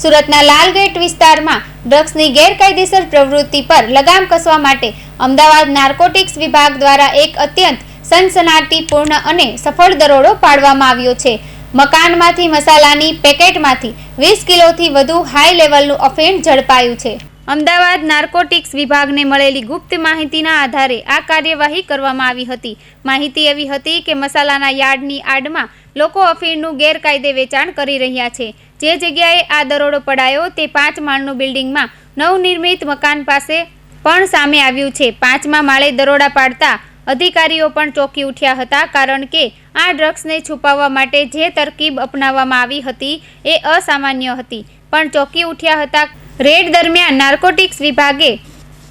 સુરતના લાલગેટ વિસ્તારમાં ડ્રગ્સની ગેરકાયદેસર પ્રવૃત્તિ પર લગામ કસવા માટે અમદાવાદ નાર્કોટિક્સ વિભાગ દ્વારા એક અત્યંત સનસનાટીપૂર્ણ અને સફળ દરોડો પાડવામાં આવ્યો છે. મકાનમાંથી મસાલાની પેકેટમાંથી વીસ કિલોથી વધુ હાઈ લેવલનું અફેન્ડ ઝડપાયું છે. અમદાવાદ નાર્કોટિક્સ વિભાગને મળેલી ગુપ્ત માહિતીના આધારે આ કાર્યવાહી કરવામાં આવી હતી. માહિતી એવી હતી કે મસાલાના યાર્ડની આડમાં લોકો અફીણનું ગેરકાયદે વેચાણ કરી રહ્યા છે. જે જગ્યાએ આ દરોડો પડાયો તે પાંચ માળનું બિલ્ડિંગમાં નવનિર્મિત મકાન પાસે પણ સામે આવ્યું છે. પાંચમા માળે દરોડા પાડતા અધિકારીઓ પણ ચોંકી ઉઠ્યા હતા કારણ કે આ ડ્રગ્સને છુપાવવા માટે જે તરકીબ અપનાવવામાં આવી હતી એ અસામાન્ય હતી. પણ ચોંકી ઉઠ્યા હતા રેડ દરમિયાન નાર્કોટિક્સ વિભાગે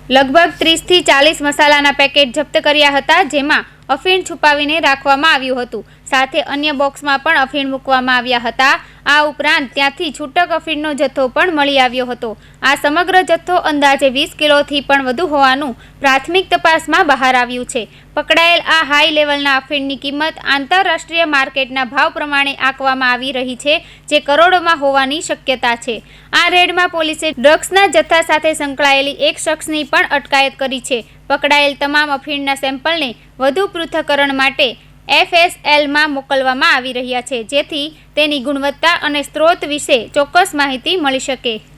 લગભગ ત્રીસથી ચાલીસ મસાલાના પેકેટ જપ્ત કર્યા હતા જેમાં અફીણ છુપાવીને રાખવામાં આવ્યું હતું. સાથે અન્ય બોક્સમાં પણ અફીણ મૂકવામાં આવ્યા હતા. આ ઉપરાંત ત્યાંથી છૂટક અફીણનો જથ્થો પણ મળી આવ્યો હતો. આ સમગ્ર જથ્થો અંદાજે વીસ કિલોથી પણ વધુ હોવાનું પ્રાથમિક તપાસમાં બહાર આવ્યું છે. પકડાયેલ આ હાઈ લેવલના અફીણની કિંમત આંતરરાષ્ટ્રીય માર્કેટના ભાવ પ્રમાણે આંકવામાં આવી રહી છે, જે કરોડોમાં હોવાની શક્યતા છે. આ રેડમાં પોલીસે ડ્રગ્સના જથ્થા સાથે સંકળાયેલી એક શખ્સની પણ અટકાયત કરી છે. પકડાયેલ તમામ અફીણના સેમ્પલને વધુ પૃથ્થકરણ માટે એફએસએલમાં મોકલવામાં આવી રહ્યા છે, જેથી તેની ગુણવત્તા અને સ્ત્રોત વિશે ચોક્કસ માહિતી મળી શકે.